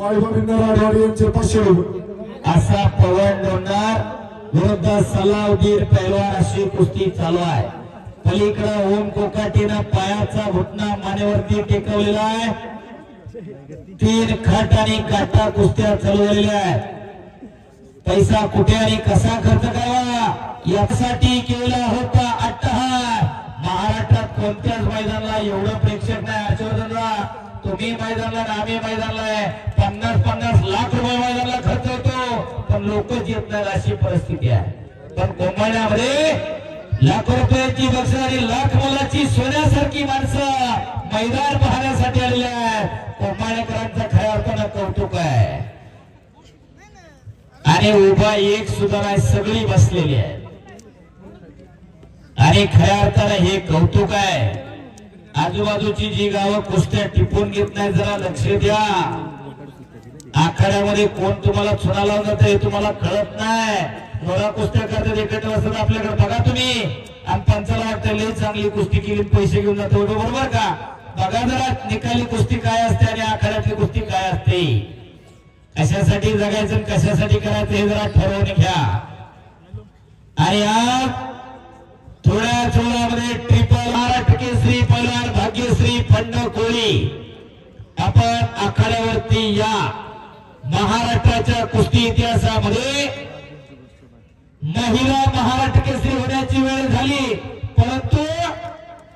वायुभिन्न यांचे पाचशे रुपये असा पवन लोणार विरुद्ध सलावगीर पैलवान अशी कुस्ती चालू आहे. पलीकडे ओम कोकाटीनं पायाचा घुटना मानेवरती टेकवलेला आहे. तीन खाट आणि काटा कुस्त्या चालवलेल्या आहेत. पैसा कुठे आणि कसा खर्च करावा? यासाठी केला होता अट्टहार. महाराष्ट्रात कोणत्याच मैदानाला एवढं तुम्ही मैदानला आणि मैदानला आहे. पन्नास पन्नास लाख रुपये मैदानला खर्च होतो. पण लोक येत नाही अशी परिस्थिती आहे. पण कोंबड्यामध्ये लाखो रुपयाची बक्षीस आणि लाख मोलाची सोन्यासारखी माणसं मैदान पाहण्यासाठी आलेली आहेत. कोंबाणेकरांचं खऱ्या अर्थानं कौतुक आहे. आणि उभा एक सुद्धा नाही सगळी बसलेली आहे. आणि खऱ्या अर्थानं हे कौतुक आहे. आजूबाजूची जी गावं कुस्त्या टिपून घेत नाही जरा लक्ष द्या. आखाड्यामध्ये कोण तुम्हाला चुना लावून जात हे तुम्हाला कळत नाही. थोडा कुस्त्या करतात एकत्र असतात आपल्याकडे. बघा तुम्ही. आणि पंचाला वाटतं लई चांगली कुस्ती केली पैसे घेऊन जातो. बरोबर का? बघा जरा निकाली कुस्ती काय असते आणि आखाड्यातली कुस्ती काय असते. कशासाठी जगायचं आणि कशासाठी करायचं हे जरा ठरवून घ्या. आणि आज थोड्या चोळामध्ये ट्रिपल महाराष्ट्र केसरी पैलवान भाग्यश्री फंड कोळी आपण आखाड्यावरती या महाराष्ट्राच्या कुस्ती इतिहासामध्ये महिला महाराष्ट्र केसरी होण्याची वेळ झाली. परंतु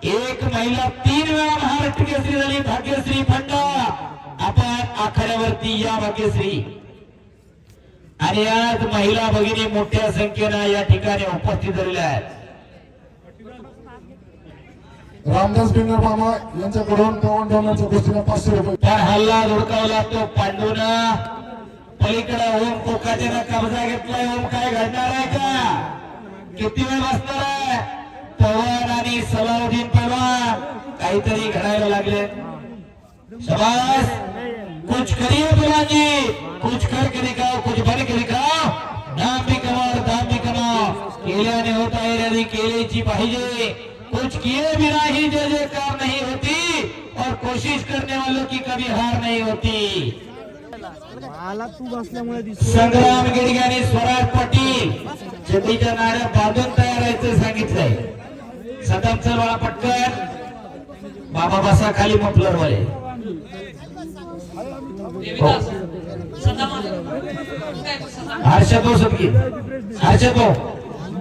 एक महिला तीन वेळा महाराष्ट्र केसरी झाली भाग्यश्री फंड आपण आखाड्यावरती या भाग्यश्री. आणि आज महिला भगिनी मोठ्या संख्येनं या ठिकाणी उपस्थित झालेल्या आहेत. रामदास बिंगर मामा यांच्याकडून पवन ठेवण्याच्या कुस्तीला पाचशे रुपये. पण हल्ला धुडकावला तो पांडून. पलीकडे ओम कोकाच्या कब्जा घेतलाय. ओम काय घडणार आहे का? किती वेळ बसणार आहे? पवन आणि सलाउद्दीन पहलवान काहीतरी घडायला लागले. शबास. कुछ करिए हो बुलाजी कुछ कर के दिखाओ कुछ बन के दिखाओ नाम भी कमाओ दाम भी कमाओ केल्याने होता आहे यदि केलेची पाहिजे. किए बिना ही जय जयकार नहीं होती और कोशिश करने वालों की कभी हार नहीं होती। संग्राम गिडगे आणि स्वराज पाटील शेतीच्या नाड्या बांधून तयार राहायचं सांगितलंय. सदाम बाळा पटकन. बाबा बसा खाली मफलर वाले हो. हर्षद भाऊ सदगी हर्षद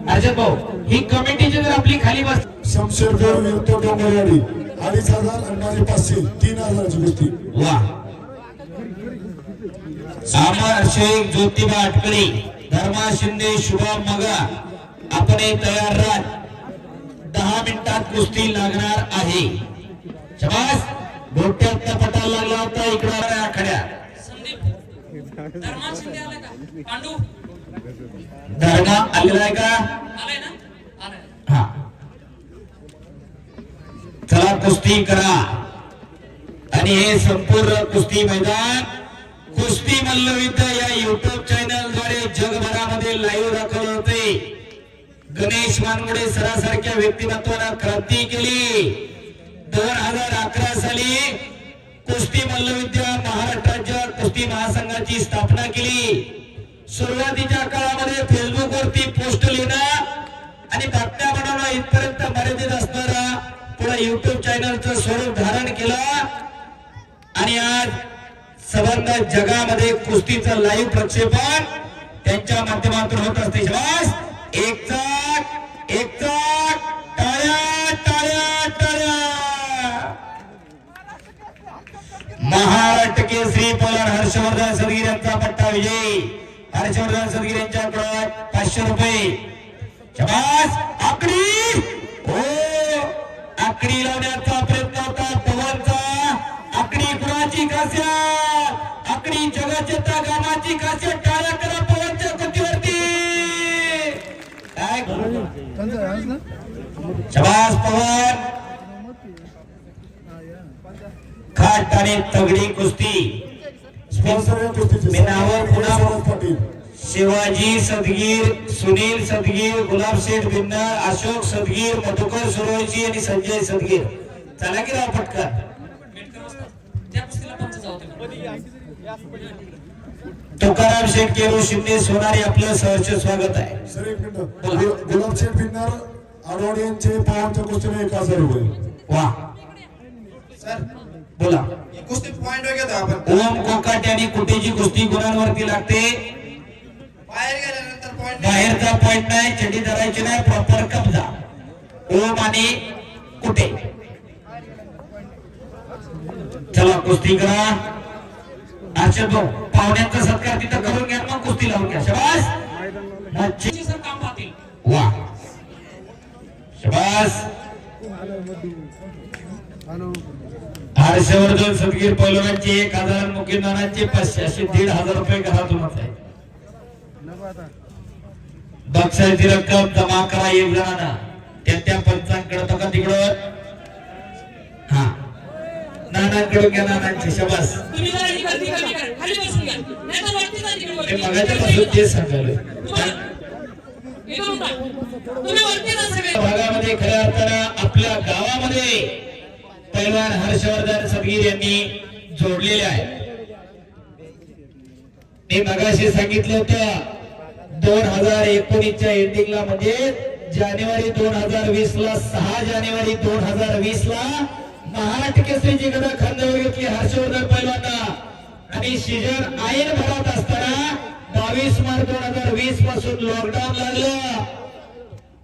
हर्षद भाऊ ही कमिटीची जर आपली खाली बस शमशेर देव युद्ध डोंगरवाडी अडीच हजार आणि माझे पाचशे तीन हजाराची कुस्ती वा. अमर शेख ज्योतिबा अटकळी धर्मा शिंदे शुभम मगा आपण तयार राहा दहा मिनिटात कुस्ती लागणार आहे. शबास. डोक्यात पटायला लागला होता इकडं आखड्या आलेला आहे का हा. चला कुस्ती करा. आणि हे संपूर्ण कुस्ती मैदान कुस्ती मल्लयुद्ध या युट्यूब चॅनलद्वारे जगभरामध्ये लाईव्ह दाखवले होते. गणेश मानगुडे सरासारख्या व्यक्तिमत्वानं क्रांती केली. दोन हजार अकरा साली कुस्ती मल्लयुद्ध महाराष्ट्राच्या कुस्ती महासंघाची स्थापना केली. सुरुवातीच्या काळामध्ये फेसबुक वरती पोस्ट लिहिणं आणि बातम्या बनवणं इथपर्यंत मर्यादित असणारा पुढे युट्यूब चॅनलचं स्वरूप धारण केलं. आणि आज संबंध जगामध्ये कुस्तीचं लाईव्ह प्रक्षेपण त्यांच्या माध्यमातून होत असते. श्वास एक चाक एक चाक टाळ्या टाळ्या टाळ्या. महाराष्ट्र केसरी पोलार हर्षवर्धन सदगीर यांचा पट्टा विजयी. हर्षवर्धन सदगीर यांच्याकडे पाचशे रुपये. शबास! आकडी! हो! आकडी लावण्याचा प्रयत्न होता. पवनचा आकडी कुणाची खासियत? आकडी जगाच्या गावाची खासियत टाळ्या करा पवनच्या कृतीवरती काय शबास पवन! खाट आणि तगडी कुस्ती. मी नावं पुन्हा- शिवाजी सदगीर सुनील सदगीर गुलाब शेठ बिन्नर अशोक सदगीर मधुकर सुरवशी आणि संजय सदगीर. चला की राव पटकन. तुकाराम शेठ केरू शिंदे सोनारी आपलं सहर्ष स्वागत आहे. गुलाब शेठ विन्नर आडवाडी यांचे पवनच्या कुस्तीने एक हजार रुपये वा. सर. बोला. कुस्ती पॉइंट घेतो आपण. ओम कोकाटे आणि कुटेची कुस्ती गुणांवरती लागते? बाहेर गेल्यानंतर पॉइंट बाहेरचा पॉइंट नाही चडी धरायची नाही प्रॉपर कब्जा ओम आणि कुठे? चला कुस्ती करा. अर्षद भाऊ पाहुण्यांचा सत्कार तिथं करून घ्या मग कुस्ती लावून घ्या. शबास! काम पाहतील. वा. शबास! हर्षवर्धन सदगीर पैलवानांचे एक हजार मुकीदारांचे पाचशे असे दीड हजार रुपये घरातूनच आहे बक्षाची रक्कम जमा करा एक जणांना त्या त्या पंचांकडे का तिकडं. हा. नानांकडून घ्या नानांची शबास. तुम्ही जरा ही गर्दी कमी करा खाली बसून घ्या. नाही तर वरती जा तिकडे ते वरती. मगाच्या पासून तेच सांगायला. भागामध्ये खऱ्या अर्थानं आपल्या गावामध्ये पैलवान हर्षवर्धन सबगीर यांनी जोडलेले आहे मी मगाशी सांगितलं होतं दोन हजार एकोणीसच्या एंडिंगला म्हणजे जानेवारी दोन हजार वीस ला सहा जानेवारी दोन हजार वीस ला महाराष्ट्र केसरीची गदा खांद्यावर घेतली हर्षवर्धन पैलवांना आणि सीजन ऐन भरात असताना बावीस मार्च दोन हजार वीसपासून लॉकडाऊन लागलं.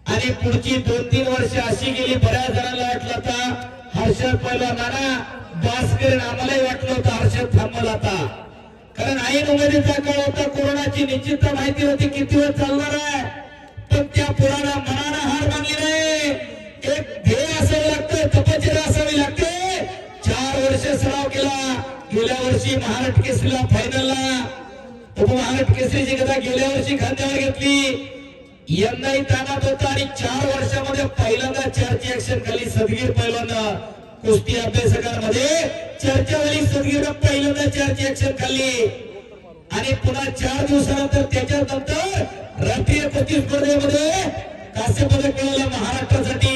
आणि पुढची दोन तीन वर्ष अशी गेली बऱ्याच जणांना वाटलं आता हर्षद पहिला नाना बास करेन आम्हालाही वाटलं होतं हर्षद थांबल आता. कारण ऐन उमेदीचा काळ होता कोरोनाची निश्चित माहिती होती किती वेळ चालणार आहे. पण त्या पुराला मनानं हार मानली नाही. एक ध्येय असावं लागतं तपचिरा असावी लागते. चार वर्ष सराव केला. गेल्या वर्षी महाराष्ट्र केसरीला फायनलला उपमहाराष्ट्र केसरीची गदा गेल्या वर्षी खांद्यावर घेतली. यंदाही तानात होता आणि चार वर्षामध्ये पहिल्यांदा चर्चा ऍक्शन खाली सदगीर पहिल्यांदा कुस्ती अभ्यासकांमध्ये चर्चा झाली. सदगीर पहिल्यांदा चर्चा ऍक्शन खाल्ली. आणि पुन्हा चार दिवसानंतर त्याच्यानंतर राष्ट्रीय कुस्ती स्पर्धेमध्ये कांस्य पदक मिळालं महाराष्ट्रासाठी.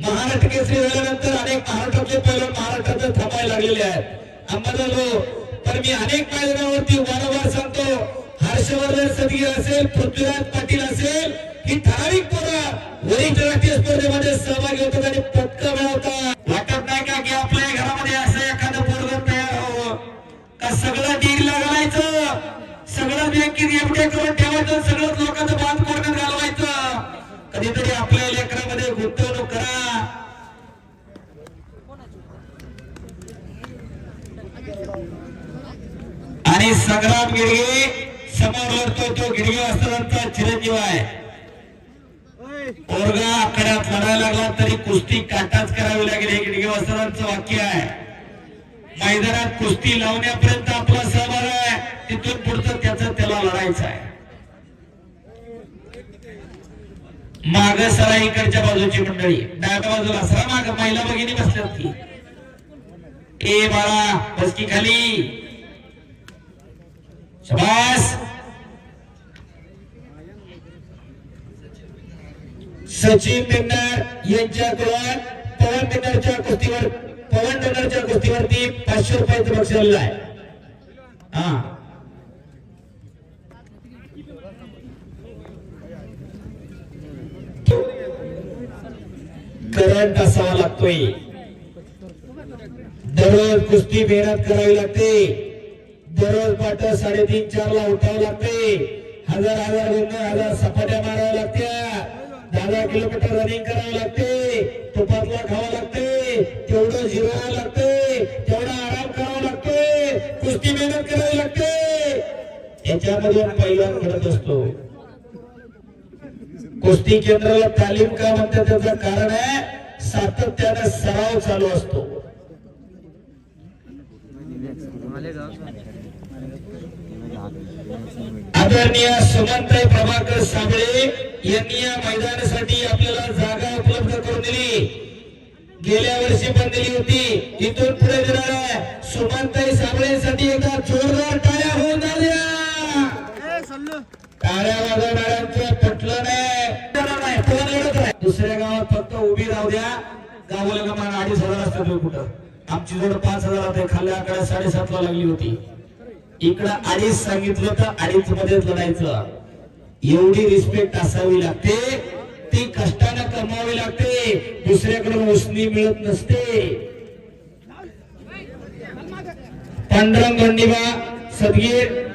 महाराष्ट्र केसरी झाल्यानंतर अनेक महाराष्ट्रातले पहिलं महाराष्ट्रात थांबायला लागलेले आहेत. अंबादालो तर मी अनेक मैदानावरती वारंवार सांगतो हर्षवर्धन सदगीर असेल पृथ्वीराज पाटील असेल ही ठराविक पोरं वरिष्ठ राष्ट्रीय स्पर्धेमध्ये सहभागी होतात आणि पदक मिळवतात. वाटत नाही का की आपल्या घरामध्ये असं एखादं पोरग तयार व्हावं? का सगळं डीलला घालायचं? सगळं बँकेत एवढे करून ठेवायचं? सगळंच लोकांचं बांध कोरण्यात घालवायचं? कधीतरी आपल्या लेकरामध्ये गुंतवणूक करा. आणि संग्राम गिडगे समोर लढतो तो गिडगे असतानाचा चिरंजीव आहे. पोरगा आकड्यात लढायला लागला तरी कुस्ती काटाच करावी लागेल हे गिडगे वस्त्रांचं वाक्य आहे. मैदानात कुस्ती लावण्यापर्यंत आपला सहभाग आहे. तिथून पुढचं त्याच त्याला लढायचं आहे. माग सरा इकडच्या बाजूची मंडळी. डाव्या बाजूला सरा माग. महिला भगिनी बसल्यात की ए बाळा बसकी खाली. शबास. सचिन बिन्नर यांच्याकडून पवन बिन्नरच्या कुस्तीवर पवन बिन्नरच्या कुस्तीवरती पाचशे रुपयाचं बक्षीस आलेलं आहे. हा. करंट असावा लागतोय. दररोज कुस्ती मेहनत करावी लागते. दररोज पाठ साडेतीन चार ला उठावं लागते. हजार हजार दोन हजार सपाट्या मारा लागते याच्यामधून पैलवान घडत असतो. कुस्ती केंद्राला तालीम का म्हणतात त्याचं कारण आहे? सातत्याने सराव चालू असतो. आदरणीय सुमंतराय प्रभाकर साबळे यांनी या मैदानासाठी आपल्याला जागा उपलब्ध करून दिली. गेल्या वर्षी पण दिली होती. इथून पुढे देणार आहे सुमंताई साबळेसाठी एकदा जोरदार टाळ्या होऊन झाल्या टाळ्या वाजवणाऱ्यांचं पटलं नाही दुसऱ्या गावात फक्त उभी राहू द्या. गावाला का अडीच हजार असतात कुठं. आमची जोड पाच हजार होते. खाल्ल्या आकडे साडेसात ला लागली होती. इकडं अडीच सांगितलं तर अडीच मध्येच लढायचं. एवढी रिस्पेक्ट असावी लागते. ती कष्टानं कमावी लागते. दुसऱ्याकडून उसनी मिळत नसते. पांडुरंग गंडीबा सदगीर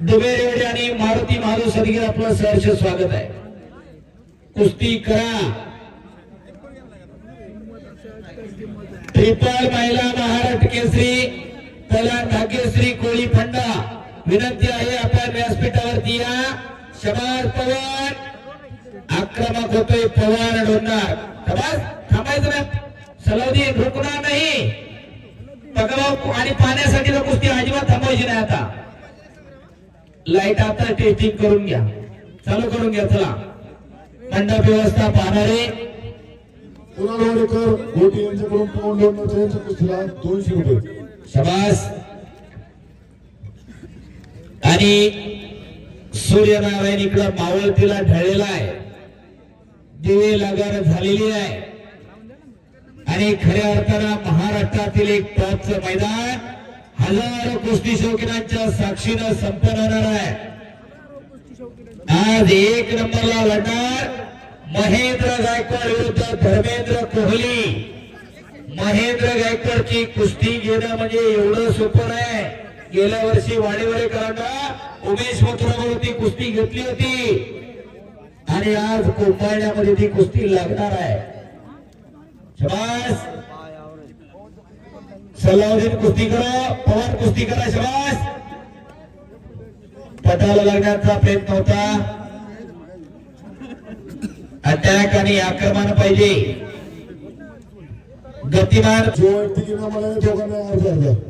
दुबे रेवडे आणि मारुती महालू सदगीर आपलं सहर्ष स्वागत आहे. कुस्ती करा. ट्रिपल महिला महाराष्ट्र केसरी कला भाग्यश्री कोळी फंडा. विनंती आहे आपल्या व्यासपीठावरती या शबार पवार. आक्रमक होतोय पवार डोंणार थांबायचं ना सलाउद्दीन रुकणार नाही. पगभाऊ आणि पाण्यासाठी तर कुस्ती अजिबात थांबवायची नाही आता. लाइट आता टेस्टिंग करून घ्या. चालू करून घ्या चला. मंडप व्यवस्था पाहणारे कुणाल वाडेकर गोटी यांच्याकडून पाऊंड लोडण्याच्या यांच्या कुस्तीला दोनशे रुपये. शबास. आणि सूर्यनारायण इकडं मावळतीला ढळलेला आहे. दिवे लागार झालेली आहे. आणि खऱ्या अर्थानं महाराष्ट्रातील एक टॉपचं मैदान हजारो कुस्ती शौकीनांच्या साक्षीनं संपन्न होणार आहे. आज एक नंबरला लढणार महेंद्र गायकवाड विरुद्ध धर्मेंद्र कोहली. महेंद्र गायकवाडची कुस्ती घेणं म्हणजे एवढं सोपं आहे गेल्या वर्षी वाडेवाडेकरांना उमेश मथुराबरोबर ती कुस्ती घेतली होती. आणि आज कोंबाळण्यामध्ये ती कुस्ती लागणार आहे. शबास. सल्लाउद्दीन कुस्ती करा पवार कुस्ती करा शबास. पटाला लागण्याचा प्रयत्न होता. अटॅक आणि आक्रमण पाहिजे. गतिमान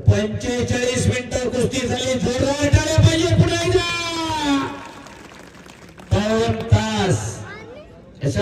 पंचेचाळीस मिनिट कुस्ती झाली. जोरदार टाळ्या पाहिजे पुन्हा एकदा. तास.